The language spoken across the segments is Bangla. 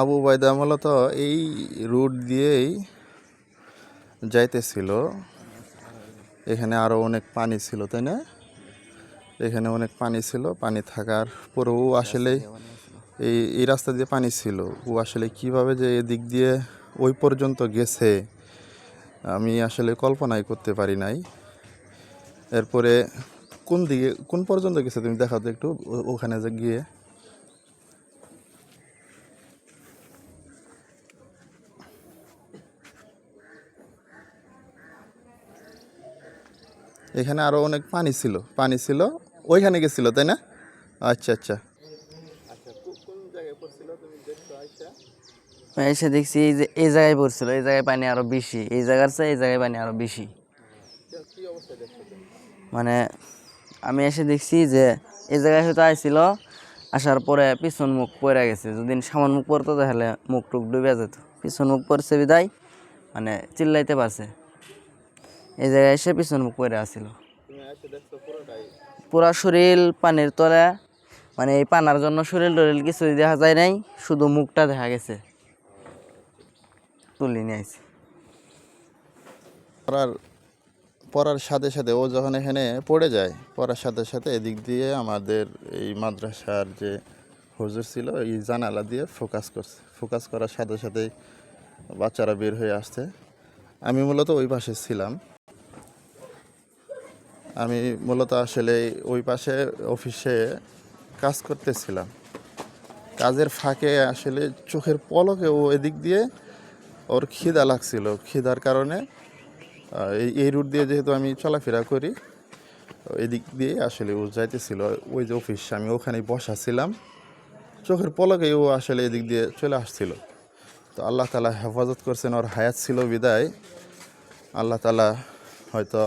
আবু বাইদা মূলত এই রুট দিয়েই যাইতেছিল। এখানে আরও অনেক পানি ছিল, তাই না? এখানে অনেক পানি ছিল, পানি থাকার পরেও আসলে এই এই রাস্তা দিয়ে পানি ছিল। ও আসলে কীভাবে যে এদিক দিয়ে ওই পর্যন্ত গেছে, আমি আসলে কল্পনাই করতে পারি নাই। এরপরে কোন দিকে, কোন পর্যন্ত গেছে তুমি দেখাও তো একটু ওখানে যে গিয়ে। এখানে আরও অনেক পানি ছিল পানি ছিল ওইখানে গেছিল তাই না? আচ্ছা আচ্ছা। এসে দেখছি এই যে এই জায়গায় পড়ছিল এই জায়গায় পানি আরও বেশি এই জায়গার চেয়ে এই জায়গায় পানি আরও বেশি। মানে আমি এসে দেখছি যে এই জায়গায় হয়তো আইছিল আসার পরে পিছন মুখ পড়ে গেছে যদি সামান মুখ পড়তো তাহলে মুখ টুক ডুবে যেত। পিছন মুখ পড়ছে বিদায় মানে চিল্লাইতে পারছে। এই জায়গায় এসে পিছন পড়ে আসছিল। পুরা শরীর পানির তলে মানে এই পানার জন্য শরীর টরিল কিছু দেখা যায় নাই, শুধু মুখটা দেখা গেছে। তুলি নিয়ে আইছি। পড়ার পড়ার সাথে সাথে ও যখন এখানে পড়ে যায়, পড়ার সাথে সাথে এদিক দিয়ে আমাদের এই মাদ্রাসার যে হুজুর ছিল, এই জানালা দিয়ে ফোকাস করছে। ফোকাস করার সাথে সাথেই বাচ্চারা বের হয়ে আসছে। আমি মূলত ওই পাশে ছিলাম। আমি মূলত আসলে ওই পাশে অফিসে কাজ করতেছিলাম। কাজের ফাঁকে আসলে চোখের পলকে ও এদিক দিয়ে ওর খিদা লাগছিল। খিদার কারণে এই রুট দিয়ে যেহেতু আমি চলাফেরা করি এদিক দিয়ে আসলে ও যাইতেছিল। ওই যে অফিস, আমি ওখানেই বসা ছিলাম চোখের পলকে ও আসলে এদিক দিয়ে চলে আসছিল। তো আল্লাহ তালা হেফাজত করছেন, ওর হায়াত ছিল বিদায়। আল্লাহ তালা হয়তো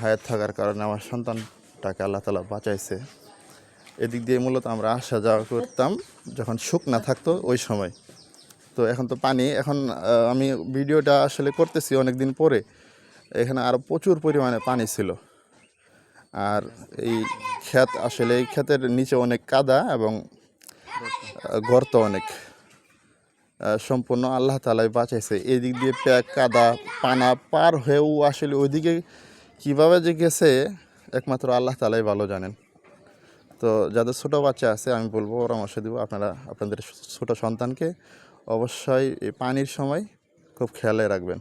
হায়াত থাকার কারণে আমার সন্তানটাকে আল্লাহ তালা বাঁচাইছে। এদিক দিয়ে মূলত আমরা আসা যাওয়া করতাম যখন শুকনা থাকতো ওই সময়। তো এখন তো পানি, এখন আমি ভিডিওটা আসলে করতেছি অনেক দিন পরে। এখানে আরও প্রচুর পরিমাণে পানি ছিল। আর এই ক্ষেত আসলে, এই ক্ষেতের নিচে অনেক কাদা এবং গর্ত অনেক। সম্পূর্ণ আল্লাহ তালাই বাঁচাইছে। এদিক দিয়ে প্যাক কাদা, পানা পার হয়েও আসলে ওইদিকে কীভাবে যে গেছে একমাত্র আল্লাহ তালাই ভালো জানেন। তো যাদের ছোটো বাচ্চা আছে, আমি বলব পরামর্শ দেবো আপনারা, আপনাদের ছোটো সন্তানকে অবশ্যই পানির সময় খুব খেয়ালে রাখবেন।